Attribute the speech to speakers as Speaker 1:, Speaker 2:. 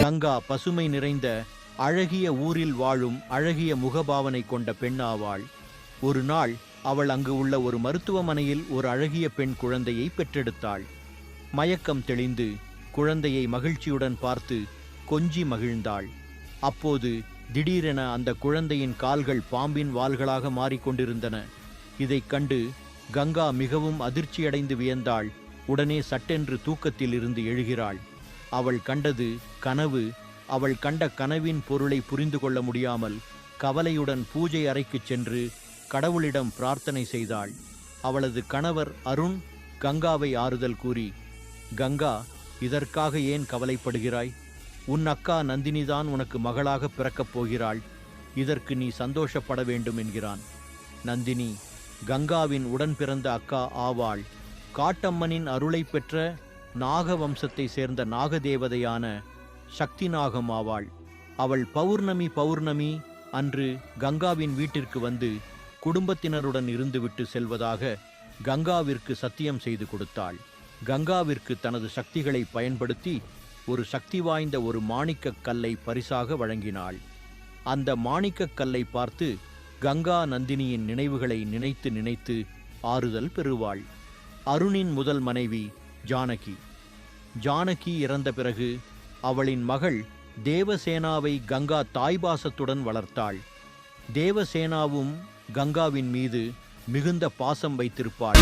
Speaker 1: கங்கா பசுமை நிறைந்த அழகிய ஊரில் வாழும் அழகிய முகபாவனை கொண்ட பெண்ணாவாள். ஒரு நாள் அவள் அங்கு உள்ள ஒரு மருத்துவமனையில் ஒரு அழகிய பெண் குழந்தையை பெற்றெடுத்தாள். மயக்கம் தெளிந்து குழந்தையை மகிழ்ச்சியுடன் பார்த்து கொஞ்சி மகிழ்ந்தாள். அப்போது திடீரென அந்த குழந்தையின் கால்கள் பாம்பின் வால்களாக மாறிக்கொண்டிருந்தன. இதைக் கண்டு கங்கா மிகவும் அதிர்ச்சியடைந்து வியந்தாள். உடனே சட்டென்று தூக்கத்தில் இருந்து எழுகிறாள். அவள் கண்டது கனவு. அவள் கண்ட கனவின் பொருளை புரிந்து கொள்ள முடியாமல் கவலையுடன் பூஜை அறைக்குச் சென்று கடவுளிடம் பிரார்த்தனை செய்தாள். அவளது கணவர் அருண் கங்காவை ஆறுதல் கூறி கங்கா இதற்காக ஏன் கவலைப்படுகிறாய்? உன் அக்கா நந்தினிதான் உனக்கு மகளாக பிறக்கப் போகிறாள். இதற்கு நீ சந்தோஷப்பட வேண்டும் என்கிறான். நந்தினி கங்காவின் உடன் பிறந்த அக்கா ஆவாள். காட்டம்மனின் அருளை பெற்ற நாக வம்சத்தை சேர்ந்த நாகதேவதையான சக்தி நாகம் ஆவாள். அவள் பௌர்ணமி பௌர்ணமி அன்று கங்காவின் வீட்டிற்கு வந்து குடும்பத்தினருடன் இருந்துவிட்டு செல்வதாக கங்காவிற்கு சத்தியம் செய்து கொடுத்தாள். கங்காவிற்கு தனது சக்திகளை பயன்படுத்தி ஒரு சக்தி வாய்ந்த ஒரு மாணிக்கக் கல்லை பரிசாக வழங்கினாள். அந்த மாணிக்கக் கல்லை பார்த்து கங்கா நந்தினியின் நினைவுகளை நினைத்து நினைத்து ஆறுதல் பெறுவாள். அருணின் முதல் மனைவி ஜானகி. ஜானகி இறந்த பிறகு அவளின் மகள் தேவசேனாவை கங்கா தாய்பாசத்துடன் வளர்த்தாள். தேவசேனாவும் கங்காவின் மீது மிகுந்த பாசம் வைத்திருப்பாள்.